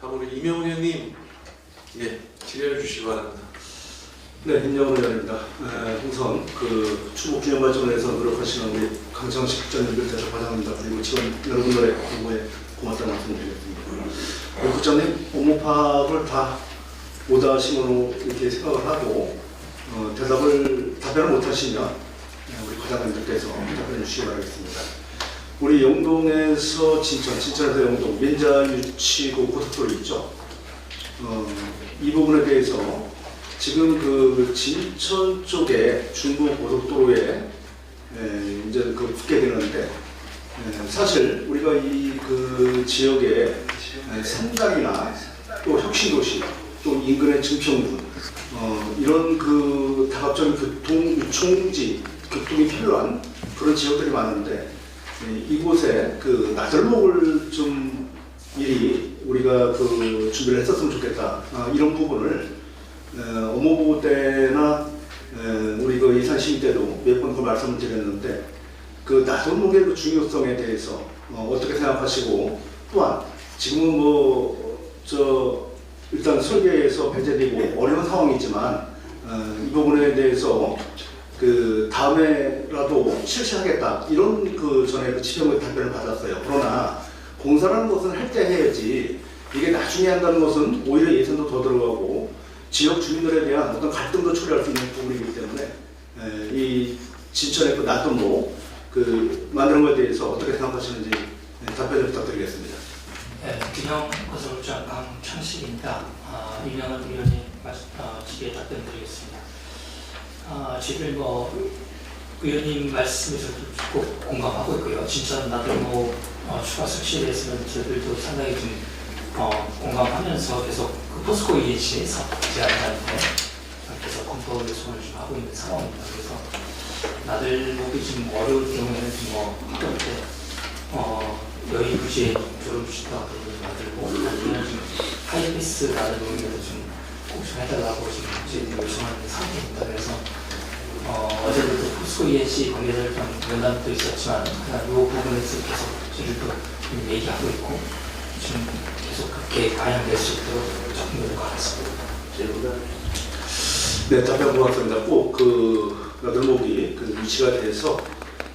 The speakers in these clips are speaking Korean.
다음 우리 이명훈 의원님 예 질의해 주시기 바랍니다. 네, 임영훈 의원입니다. 에, 우선 그 추모 기념 발전에서 노력하시는 우리 강창식 국장님들 대접 과장입니다. 그리고 지원 여러분들의 공부에 고맙다는 말씀드리겠습니다. 우리 국장님, 오모파를 다 오다심으로 이렇게 생각을 하고 어, 대답을 답변을 못하시면 에, 우리 과장님들께서 답변해 주시기 바라겠습니다. 우리 영동에서 진천, 진천에서 영동 민자 유치고 고속도로 있죠. 어, 이 부분에 대해서 지금 그 진천 쪽에 중부 고속도로에 에, 이제 그 붙게 되는데 에, 사실 우리가 이 그 지역에 에, 산단이나 또 혁신도시 또 인근의 증평군 어, 이런 그 다각적인 교통 유총지 교통이 필요한 그런 지역들이 많은데 에, 이곳에 그 나들목을 좀 미리 우리가 그 준비를 했었으면 좋겠다. 아, 이런 부분을 어, 업무보호 때나 에, 우리 그 예산 심의 때도 몇 번 그 말씀을 드렸는데 그 나선목의 그 중요성에 대해서 어, 떻게 생각하시고 또한 지금은 뭐 저 일단 설계에서 배제되고 어려운 상황이지만 어, 이 부분에 대해서 그 다음에라도 실시하겠다 이런 그 전에 그 지평의 답변을 받았어요. 그러나 공사라는 것은 할 때 해야지 이게 나중에 한다는 것은 오히려 예산도 더 들어가고 지역 주민들에 대한 어떤 갈등도 초래할 수 있는 부분이기 때문에 에, 이 진천의 그 낫돈로 그 만드는 것에 대해서 어떻게 생각하시는지 에, 답변을 부탁드리겠습니다. 네, 균형 건설업장 강창식입니다. 아, 유명한 의원님 말씀, 어, 질의에 답변드리겠습니다. 아, 지금 뭐 의원님 말씀에서 꼭 공감하고 있고요. 진짜 나도 뭐 어, 추가 설치에 대해서는 저희들도 상당히 좀 어, 공감하면서 계속 그 포스코 EH 사업 제안하는데 계속 검토를 손을 좀 하고 있는 상황입니다. 그래서 나들 목이 좀 어려울 경우에는 좀뭐 하던데 어, 여의 부지에 졸업시다 만들고 아니면 좀 하이패스 라는 의미로 좀 꼭좀 해달라고 지금 저희들이 요청하는 상태입니다. 그래서 어, 어제부터 포스코 ENC 관계자들 좀 면담도 있었지만 이 부분에서 계속 저희들도 좀 얘기하고 있고 좀 계속 그렇게 반영될 수 있도록 조금 노력하겠습니다. 네, 답변 고맙습니다. 꼭그 나들목이 그 위치가 돼서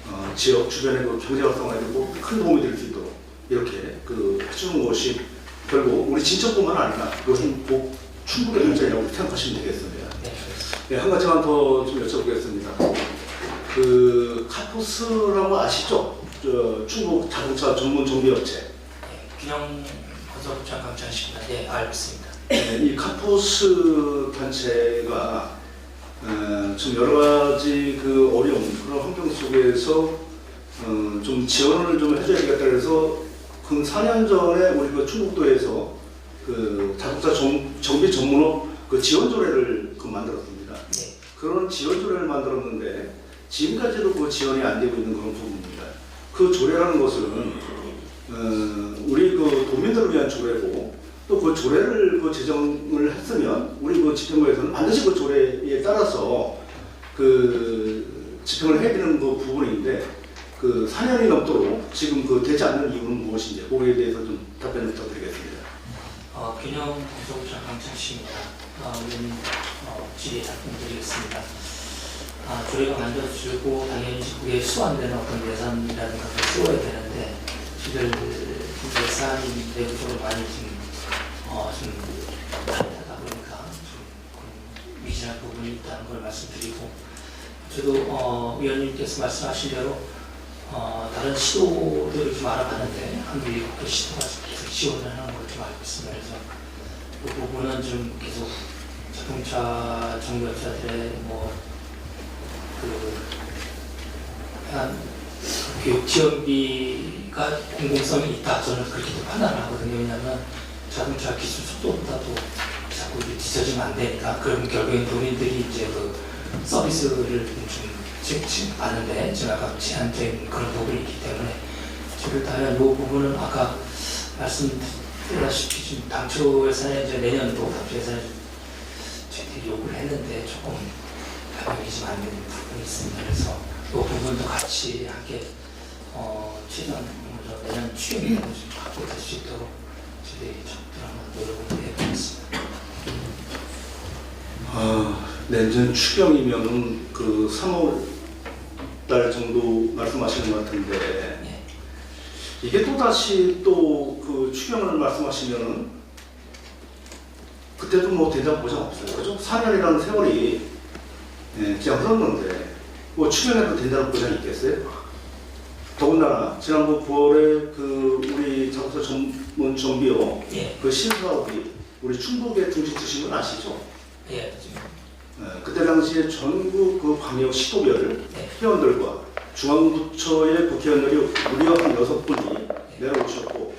어, 지역 주변의 그 경제 활성화에도 큰 도움이 될 수 있도록 이렇게 그 해주는 것이 결국 우리 진천뿐만 아니라 이것은 꼭 충분히 발전이라고 생각하시면 되겠습니다. 네, 네, 한 가지만 더 좀 여쭤보겠습니다. 그 카푸스라고 아시죠? 저 충북 자동차 전문 정비업체. 네, 균형 건설업장 강찬식입니다. 네, 알고 있습니다. 네, 이 카푸스 단체가 어, 좀 여러 가지 그 어려운 그런 환경 속에서 어, 좀 지원을 좀 해줘야겠다 그래서 그 4년 전에 우리 그 충북도에서 그 자동차 정, 정비 전문업 그 지원 조례를 그 만들었습니다. 네, 그런 지원 조례를 만들었는데 지금까지도 그 지원이 안 되고 있는 그런 부분입니다. 그 조례라는 것은 어, 우리 그 도민들을 위한 조례고 또 그 조례를 그 제정을 했으면 우리 그 집행부에서는 반드시 그 조례에 따라서 그 집행을 해야 되는 그 부분인데 그 4년이 넘도록 지금 그 되지 않는 이유는 무엇인지 거기에 대해서 좀 답변을 부탁드리겠습니다. 어, 균형 건설업장 강찬식입니다. 어, 의원님 어, 질의에 답변드리겠습니다. 아, 조례가 만들어지고 당연히 그게 수완되는 어떤 예산이라든가 쓰워야 되는데 저희들 예산이 내부적으로 많이 지금 어, 좀 타이트하다 보니까 좀 미진한 부분이 있다는 걸 말씀드리고 저도 어, 위원님께서 말씀하신 대로 어, 다른 시도들을 좀 알아봤는데 한 일곱 개 시도가 지원을 하는 걸좀 알고 있습니다. 그 부분은 좀 계속 자동차 정비업자들의 뭐그 한 교육 지원비가 공공성이 있다 저는 그렇게 판단을 하거든요. 왜냐하면 자동차 기술 속도보다도 자꾸 뒤처지면 안 되니까 그러면 결국엔 도민들이 이제 그 서비스를 좀 지금, 지금 받는데 지금 아까 제한된 그런 부분이 있기 때문에 저를 다한 이 부분은 아까 말씀드 렸다시피 지금 당초 예산에 이제 내년도 당초 예산에 저희들이 요구를 했는데 조금 반영이 좀 안 되는 부분이 있습니다. 그래서 이 부분도 같이 함께 어, 최대한 먼저 내년 추경에 좀 확보될 수 있도록 저희들이 적절한 노력을 해보겠습니다. 아, 내년 추경이면은 그 3월 달 정도 말씀하시는 것 같은데 예. 이게 또 다시 또 그 추경을 말씀하시면은 그때도 뭐 대답 보장 없어요. 그죠? 4년이라는 세월이 예, 그냥 흘렀는데 뭐 추경에도 된다는 보장이 있겠어요? 더군다나 지난번 9월에 그 우리 자동차 전문 정비업 예, 그 신사업이 우리 충북에 등지 주신 건 아시죠? 예, 예, 그때 당시에 전국 그 광역 시도별 네. 회원들과 중앙부처의 국회의원들이 무려 한 여섯 분이 내려오셨고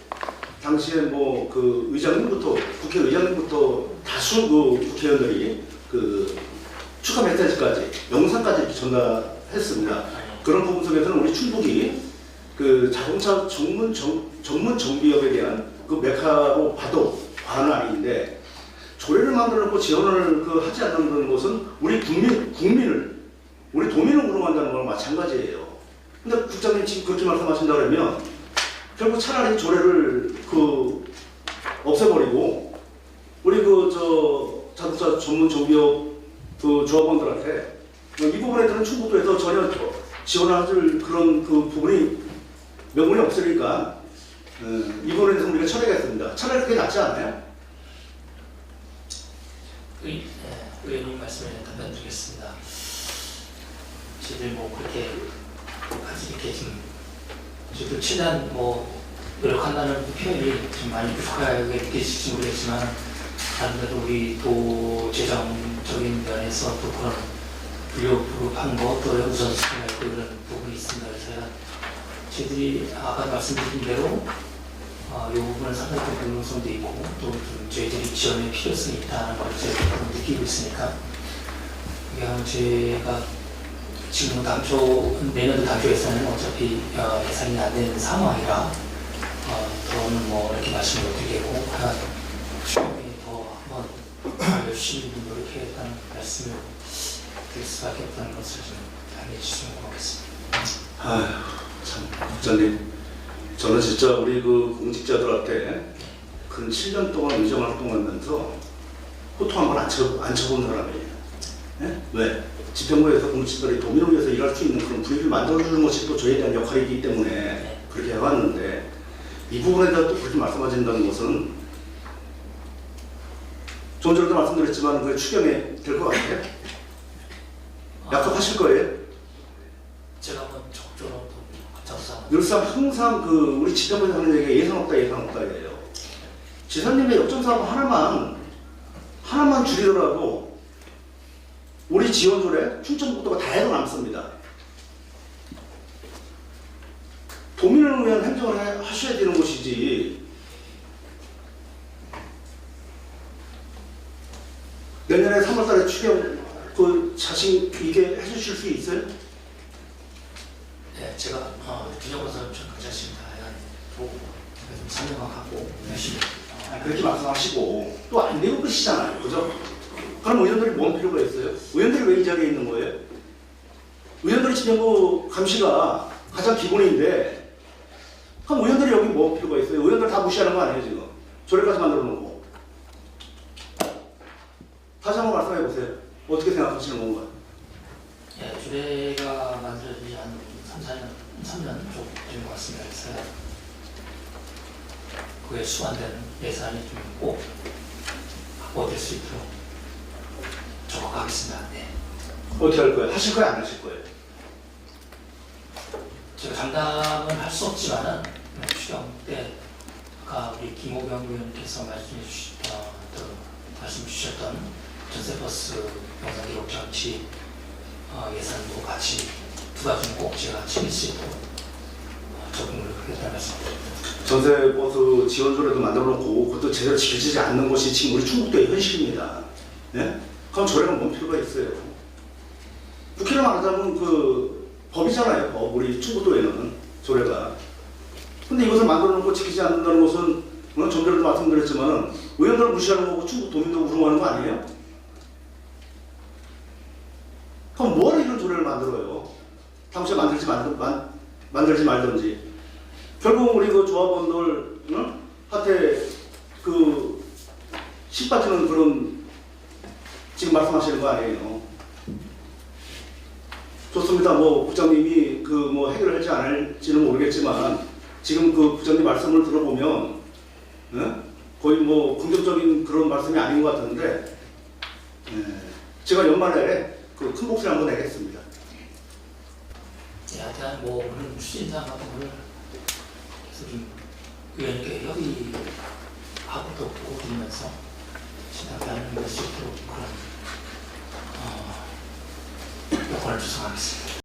당시에 뭐 그 의장님부터 국회의장님부터 다수 그 국회의원들이 그 축하 메시지까지 영상까지 전달했습니다. 그런 부분 속에서는 우리 충북이 그 자동차 전문 정, 전문 정비업에 대한 그 메카로 봐도 과언은 아닌데 조례를 만들어 놓고 지원을 그 하지 않는 것은 우리 국민 국민을 우리 도민을 우롱한다는 거랑 마찬가지예요. 근데 국장님 지금 그렇게 말씀하신다 그러면 결국 차라리 조례를 그 없애버리고 우리 그 저 자동차 전문 정비업 그 조합원들한테 이 부분에 대한 충북도에서 전혀 지원할 그런 그 부분이 명분이 없으니까 어, 이 부분에 대해서 우리가 처리하겠습니다. 차라리 그게 낫지 않나요? 의, 예, 의원님 말씀에 답변 드리겠습니다. 저희들 뭐 그렇게 아직 이렇게 좀 저희들 최대한 뭐 노력한다는 표현이 좀 많이 부족하게 느껴질지 모르겠지만 아무래도 우리 도 재정적인 면에서 또 그런 불효불급한 것또 우선순위가 있고 그런 부분이 있습니다. 그래서 저희들이 아까 말씀드린 대로 어, 이 부분은 상당히 좀 변동성도 있고 또좀 저희들이 지원의 필요성이 있다는 걸 저희가 느끼고 있으니까 그냥 제가 지금 당초 내년도 당초 예산은 어차피 어, 예산이 안 되는 상황이라 어, 더는 뭐 이렇게 말씀을 못 드리고 하여간 추경에 더 한번 열심히 노력해야겠다는 말씀을 드릴 수밖에 없다는 것을 좀 양해해 주시면 고맙겠습니다. 아휴, 참, 국장님. 저는 진짜 우리 그 공직자들한테 근 7년 동안 의정 활동하면서 호통 한번 안, 쳐, 안 쳐본 사람이에요. 예? 왜? 집행부에서 공직자들이 도민을 위해서 일할 수 있는 그런 분위기를 만들어주는 것이 또 저희에 대한 역할이기 때문에 그렇게 해왔는데 이 부분에 대해서 또 그렇게 말씀하신다는 것은 좀 전에도 말씀드렸지만 그게 추경에 될것 같아요? 약속하실 거예요? 제가 한번 적극적으로 작성 늘상 항상 그 우리 지자체에서 하는 얘기가 예산 없다 예산 없다예요. 지사님의 역전 사업 하나만 하나만 줄이더라도 우리 지원조례 충청북도가 다 해도 남습니다. 도민을 위한 행정을 해- 하셔야 되는 것이지. 내년에 3월달에 추경 그 자신 있게 해주실 수 있어요? 네, 제가 어, 균형건설 좀 강자십니다. 보고 좀 설명하고 열심히 어, 아, 그렇게 말씀하시고 또 안 되고 끝이잖아요. 그죠? 그럼 의원들이 뭔 필요가 있어요? 의원들이 왜 이 자리에 있는 거예요? 의원들이 지정부 감시가 가장 기본인데 그럼 의원들이 여기 뭐 필요가 있어요? 의원들 다 무시하는 거 아니에요 지금? 조례까지 만들어 놓고 다시 한번 말씀해 보세요. 어떻게 생각하시는 건가요? 예, 주례가 만들어지지 한 3, 4년, 3년 좀 된 것 같습니다. 그래서 그에 수반되는 예산이 좀꼭 확보될 수 있도록 하겠습니다. 네. 어떻게 할 거예요? 하실 거예요? 안 하실 거예요? 제가 장담을 할수 없지만은 추경 때 아까 우리 김호경 의원께서 말씀해 또 말씀 주셨던 전세버스 영상 기록 장치 어, 예산도 같이 두 가지는 꼭 제가 챙길 수 있도록 어, 적응을 하겠다는 말씀드립니다. 전세 버스 지원조례도 만들어 놓고 그것도 제대로 지켜지지 않는 것이 지금 우리 충북도의 현실입니다. 예? 그럼 조례가 뭔 필요가 있어요? 국회를 말하자면 그 법이잖아요. 법. 우리 충북도에는 조례가. 근데 이것을 만들어 놓고 지키지 않는다는 것은 뭐좀 전에도 말씀드렸지만은 의원들을 무시하는 거고 충북 도민도 우롱하는 거 아니에요? 그럼 뭐하러 이런 조례를 만들어요? 당시에 만들지 만, 만, 만들지 말든지. 결국 우리 그 조합원들 응? 한테 그 신빠지는 그런 지금 말씀하시는 거 아니에요. 좋습니다. 뭐 부장님이 그 뭐 해결할지 안 할지는 모르겠지만 지금 그 부장님 말씀을 들어보면 예? 거의 뭐 긍정적인 그런 말씀이 아닌 것 같은데 예, 제가 연말에 그 큰 목소리 한번 내겠습니다. 에 대한 뭐 오늘 추진상 같은 거를 계속 좀 의원님께 협의하고 또 보고 드리면서 진행하는 것이 또 그런 어, 여